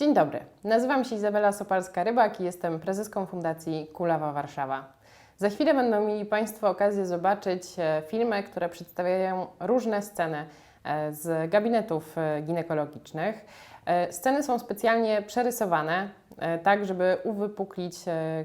Dzień dobry, nazywam się Izabela Sopalska-Rybak i jestem prezeską Fundacji Kulawa Warszawa. Za chwilę będą mieli Państwo okazję zobaczyć e, filmy, które przedstawiają różne sceny e, z gabinetów e, ginekologicznych. Sceny są specjalnie przerysowane, tak żeby uwypuklić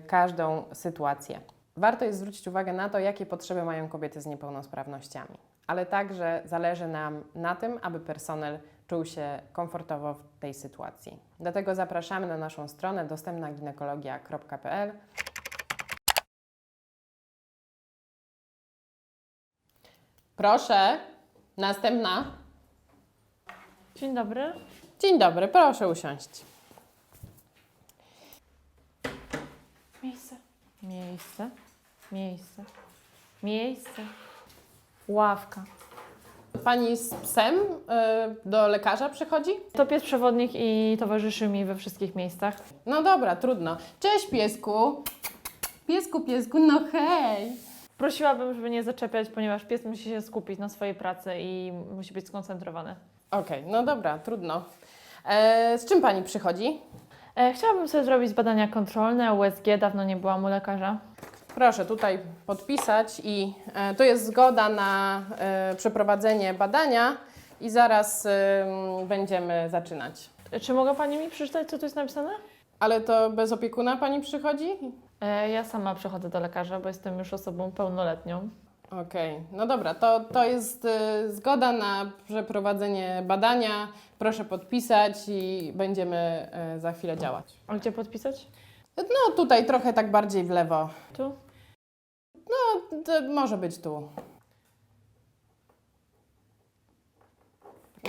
każdą sytuację. Warto jest zwrócić uwagę na to, jakie potrzeby mają kobiety z niepełnosprawnościami, ale także zależy nam na tym, aby personel czuł się komfortowo w tej sytuacji. Dlatego zapraszamy na naszą stronę dostępnaginekologia.pl. Proszę, następna. Dzień dobry. Dzień dobry, proszę usiąść. Miejsce. Miejsce. Miejsce. Miejsce. Ławka. Pani z psem y, do lekarza przychodzi? To pies przewodnik i towarzyszy mi we wszystkich miejscach. No dobra, trudno. Cześć piesku. Piesku, piesku, no hej. Prosiłabym, żeby nie zaczepiać, ponieważ pies musi się skupić na swojej pracy i musi być skoncentrowany. Okej, no dobra, trudno. E, z czym pani przychodzi? E, chciałabym sobie zrobić badania kontrolne, USG, dawno nie byłam u lekarza. Proszę tutaj podpisać i e, to jest zgoda na e, przeprowadzenie badania i zaraz będziemy zaczynać. Czy mogła Pani mi przeczytać, co tu jest napisane? Ale to bez opiekuna pani przychodzi? Ja sama przychodzę do lekarza, bo jestem już osobą pełnoletnią. Okej, no dobra, to, to jest e, zgoda na przeprowadzenie badania. Proszę podpisać i będziemy e, za chwilę działać. A gdzie podpisać? No tutaj trochę tak bardziej w lewo. Tu? To może być tu.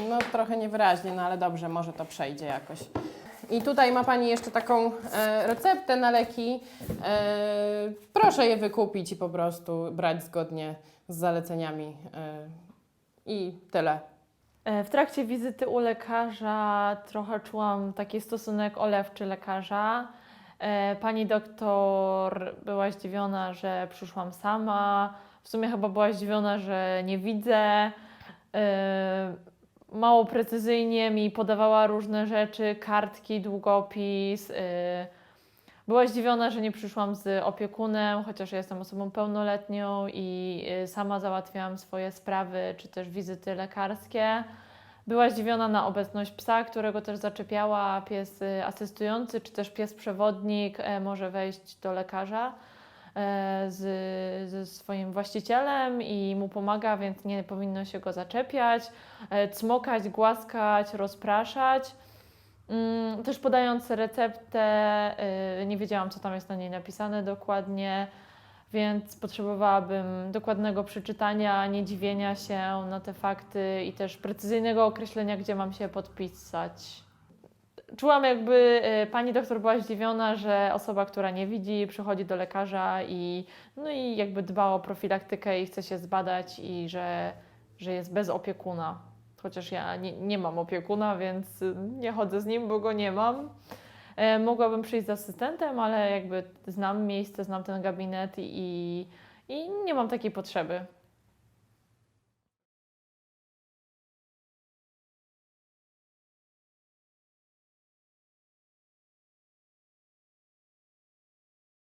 No trochę niewyraźnie, no ale dobrze, może to przejdzie jakoś. I tutaj ma Pani jeszcze taką e, receptę na leki. E, proszę je wykupić i po prostu brać zgodnie z zaleceniami. E, I tyle. E, W trakcie wizyty u lekarza trochę czułam taki stosunek olewczy lekarza. E, Pani doktor była zdziwiona, że przyszłam sama. W sumie chyba była zdziwiona, że nie widzę. E, Mało precyzyjnie mi podawała różne rzeczy, kartki, długopis. e, Była zdziwiona, że nie przyszłam z opiekunem, chociaż jestem osobą pełnoletnią i y, sama załatwiałam swoje sprawy czy też wizyty lekarskie. Była zdziwiona na obecność psa, którego też zaczepiała. Pies y, asystujący czy też pies przewodnik może wejść do lekarza z, ze swoim właścicielem i mu pomaga, więc nie powinno się go zaczepiać, e, cmokać, głaskać, rozpraszać. Mm, Też podając receptę, y, nie wiedziałam, co tam jest na niej napisane dokładnie, więc potrzebowałabym dokładnego przeczytania, nie dziwienia się na te fakty i też precyzyjnego określenia, gdzie mam się podpisać. Czułam, jakby y, pani doktor była zdziwiona, że osoba, która nie widzi, przychodzi do lekarza i, no i jakby dba o profilaktykę i chce się zbadać i że, że jest bez opiekuna. Chociaż ja nie, nie mam opiekuna, więc nie chodzę z nim, bo go nie mam. E, mogłabym przyjść z asystentem, ale jakby znam miejsce, znam ten gabinet i, i nie mam takiej potrzeby.